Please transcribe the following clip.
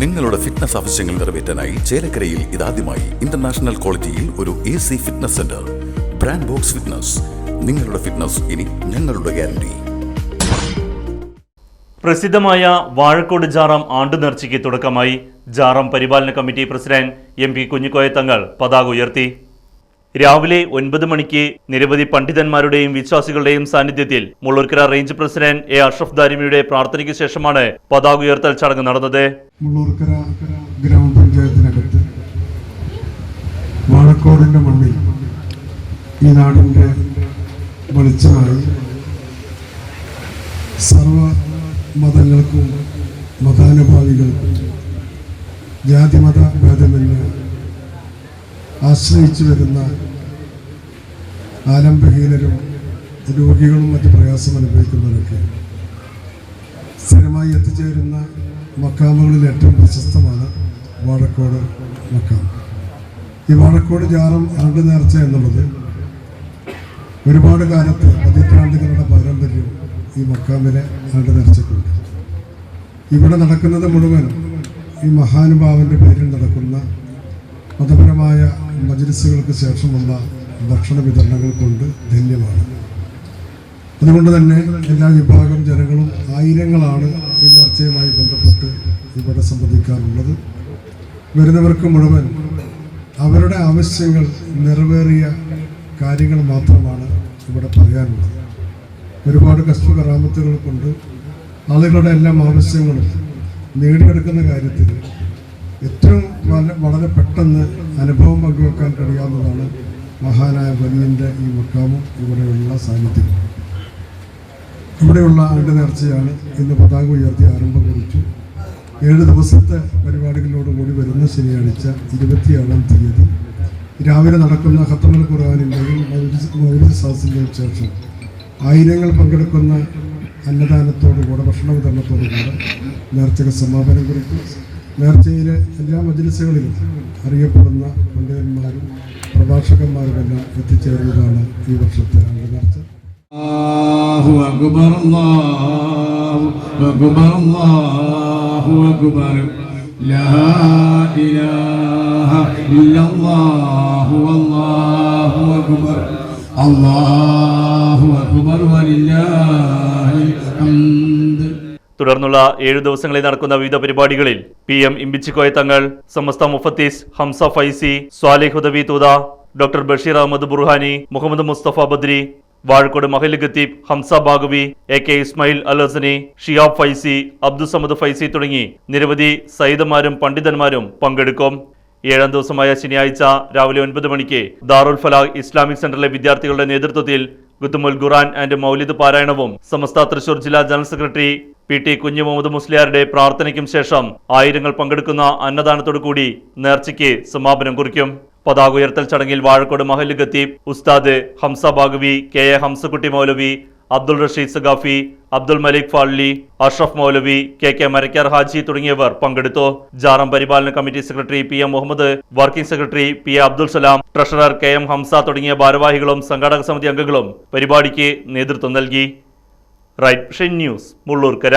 നിങ്ങളുടെ ഫിറ്റ്നസ് ആവശ്യങ്ങൾ നിറവേറ്റാനായി ചേലക്കരയിൽ ഇതാദ്യമായി ഇന്റർനാഷണൽ ക്വാളിറ്റിയിൽ ഒരു A C fitness centre brand Box Fitness നിങ്ങളുടെ ഫിറ്റ്നസ് ഇനി ഞങ്ങളുടെ ഗ്യാരണ്ടി പ്രസിദ്ധമായ വാഴക്കോട് ജാറാം ആണ്ടു നേർച്ചയ്ക്ക് തുടക്കമായി ജാറാം പരിപാലന committee president M P Kunhikoya Thangal പതാക ഉയർത്തി. രാവിലെ ഒൻപത് മണിക്ക് നിരവധി പണ്ഡിതന്മാരുടെയും വിശ്വാസികളുടെയും സാന്നിധ്യത്തിൽ Mullurkara range president A Ashraf ദാരിമിയുടെ പ്രാർത്ഥനയ്ക്ക് ശേഷമാണ് പതാക ഉയർത്തൽ ചടങ്ങ് നടന്നത്. മുള്ളൂർക്കര ഗ്രാമപഞ്ചായത്തിനകത്ത് വാഴക്കോടിന്റെ മണ്ണിൽ ഈ നാടിന്റെ വെളിച്ചമായി സർവ മതങ്ങൾക്കും മതാനുഭാവികൾക്കും ജാതിമത ഭേദമന്യേ ആശ്രയിച്ചു വരുന്ന ആലംബഹീനരും രോഗികളും മറ്റ് പ്രയാസം അനുഭവിക്കുന്നവരൊക്കെ സ്ഥിരമായി എത്തിച്ചേരുന്ന മക്കാമുകളിൽ ഏറ്റവും പ്രശസ്തമാണ് വാഴക്കോട് മക്കാം. ഈ വാഴക്കോട് ജാറം ആണ്ട് നേർച്ച എന്നുള്ളത് ഒരുപാട് കാലത്ത് പതിറ്റാണ്ടുകളുടെ പാരമ്പര്യം ഈ മക്കാമിലെ ആണ്ട് നേർച്ചക്കുണ്ട് ഇവിടെ നടക്കുന്നത് മുഴുവൻ ഈ മഹാനുഭാവന്റെ പേരിൽ നടക്കുന്ന മജ്ലിസുകൾക്ക് ശേഷമുള്ള ഭക്ഷണ വിതരണങ്ങൾ കൊണ്ട് ധന്യമാണ്. അതുകൊണ്ട് തന്നെ എല്ലാ വിഭാഗം ജനങ്ങളും ആയിരങ്ങളാണ് ഈ നേർച്ചയുമായി ബന്ധപ്പെട്ട് ഇവിടെ സംബന്ധിക്കാറുള്ളത് വരുന്നവർക്ക് മുഴുവൻ അവരുടെ ആവശ്യങ്ങൾ നിറവേറിയ കാര്യങ്ങൾ മാത്രമാണ് ഇവിടെ പറയാനുള്ളത്. ഒരുപാട് കഷ്ടകറാമത്തുകൾ കൊണ്ട് ആളുകളുടെ എല്ലാം ആവശ്യങ്ങളും നേടിയെടുക്കുന്ന കാര്യത്തിൽ ഏറ്റവും വളരെ വളരെ പെട്ടെന്ന് അനുഭവം പങ്കുവെക്കാൻ കഴിയാവുന്നതാണ് മഹാനായ വലിയന്റെ ഈ മക്കാമും ഇവിടെയുള്ള സാന്നിധ്യം. ഇവിടെയുള്ള ആണ്ട് നേർച്ചയാണ് ഇന്ന് പതാക ഉയർത്തി ആരംഭം കുറിച്ചു. ഏഴ് ദിവസത്തെ പരിപാടികളോട് കൂടി വരുന്ന ശനിയാഴ്ച ഇരുപത്തിയേഴാം തീയതി. രാവിലെ നടക്കുന്ന ഖത്തമൽ ഖുർആാനിന്റെയും മൗലിദ് സാസിന്റെയും ശേഷം ആയിരങ്ങൾ പങ്കെടുക്കുന്ന അന്നദാനത്തോടുകൂടെ ഭക്ഷണ വിതരണത്തോടുകൂടെ നേർച്ചകൾ സമാപനം കുറിക്കും. നേർച്ചയിലെ എല്ലാ മജ്ലിസുകളിലും അറിയപ്പെടുന്ന പണ്ഡിതന്മാരും പ്രഭാഷകന്മാരുമെല്ലാം എത്തിച്ചേരുന്നതാണ് ഈ വർഷത്തെ നേർച്ച. അല്ലാഹു അക്ബർ അല്ലാഹു അക്ബർ അല്ലാഹു ലാ ഇലാഹ ഇല്ലല്ലാഹു അല്ലാഹു അക്ബർ. അല്ലാഹു അക്ബർ വലില്ലാഹ് തുടർന്നുള്ള ഏഴു ദിവസങ്ങളിൽ നടക്കുന്ന വിവിധ പരിപാടികളിൽ പി എം ഇമ്പിച്ചിക്കോയ തങ്ങൾ സമസ്ത മുഫത്തീസ് ഹംസ ഫൈസി സ്വാലിഹ് ഹുദബി തൂത ഡോക്ടർ ബഷീർ അഹമ്മദ് ബുർഹാനി മുഹമ്മദ് മുസ്തഫ ബദ്രി വാഴക്കോട് മഹൽ ഖത്തീബ് ഹംസ ബാഗവി എ കെ ഇസ്മായിൽ അൽ ഹസനി ഷിയാബ് ഫൈസി അബ്ദുസമദ് ഫൈസി തുടങ്ങി നിരവധി സയ്യിദന്മാരും പണ്ഡിതന്മാരും പങ്കെടുക്കും. ഏഴാം ദിവസമായ ശനിയാഴ്ച രാവിലെ ഒൻപത് മണിക്ക് ദാറുൽ ഫലാഹ് ഇസ്ലാമിക് സെന്ററിലെ വിദ്യാർത്ഥികളുടെ നേതൃത്വത്തിൽ ഗുത്തുമുൽ ഖുറാൻ ആൻഡ് മൗലിദ് പാരായണവും സമസ്ത തൃശൂർ ജില്ലാ ജനറൽ സെക്രട്ടറി പി ടി കുഞ്ഞു മുഹമ്മദ് മുസ്ലിയാരുടെ പ്രാർത്ഥനയ്ക്കും ശേഷം ആയിരങ്ങൾ പങ്കെടുക്കുന്ന അന്നദാനത്തോടു കൂടി നേർച്ചയ്ക്ക് സമാപനം കുറിക്കും. പതാക ഉയർത്തൽ ചടങ്ങിൽ വാഴക്കോട് മഹല്ല് ഖത്തീബ് ഉസ്താദ് Hamza Baqavi K A Hamzakutty Moulavi Abdul Rasheed Saqafi Abdul Malik ഫാള്ളി Ashraf Moulavi K K Marakkar Haji തുടങ്ങിയവർ പങ്കെടുത്തു. ജാറം പരിപാലന committee secretary P M Muhammed working secretary P A Abdul Salam treasurer K M Hamza തുടങ്ങിയ ഭാരവാഹികളും സംഘാടക സമിതി അംഗങ്ങളും പരിപാടിക്ക് നേതൃത്വം നൽകി. Right News Mullurkara.